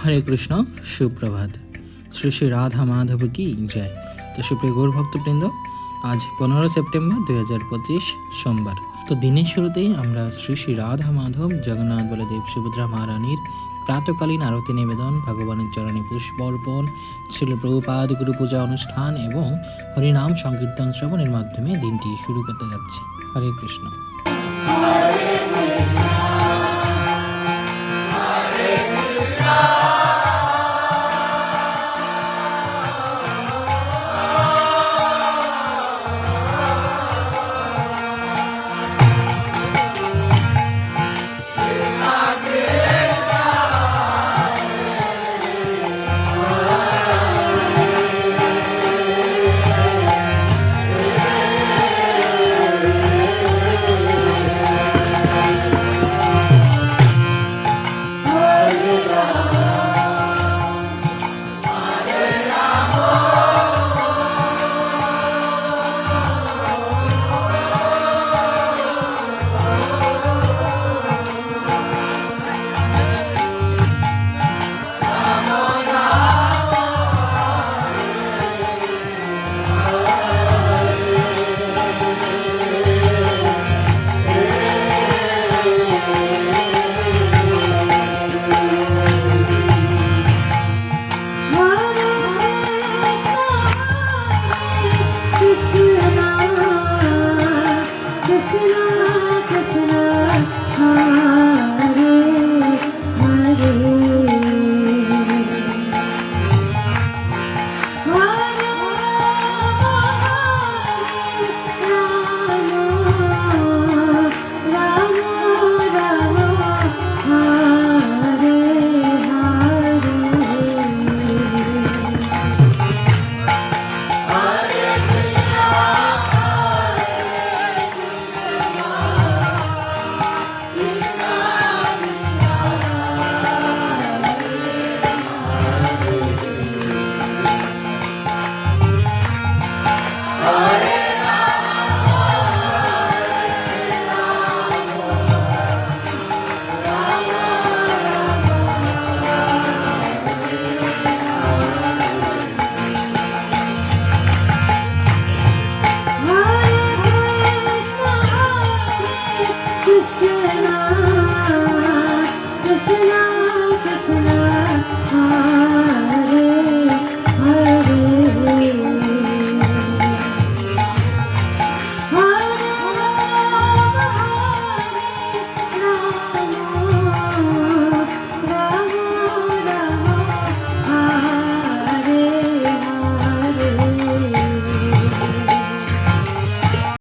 হরে কৃষ্ণ, সুপ্রভাত। শ্রী শ্রী রাধা মাধব কি জয়। তো সুপ্রিয় গৌরভক্তবৃন্দ, আজ পনেরো সেপ্টেম্বর দুই হাজার পঁচিশ সোমবার। তো দিনের শুরুতেই আমরা শ্রী শ্রী রাধা মাধব, জগন্নাথ বলদেব সুভদ্রা মহারানীর প্রাতকালীন আরতি নিবেদন, ভগবানের চরণে পুষ্প অর্পণ ছিল প্রভুপাদ গুরু পূজা অনুষ্ঠান এবং হরিনাম সংকীর্তন শ্রবণের মাধ্যমে দিনটি শুরু করতে যাচ্ছি। হরে কৃষ্ণ।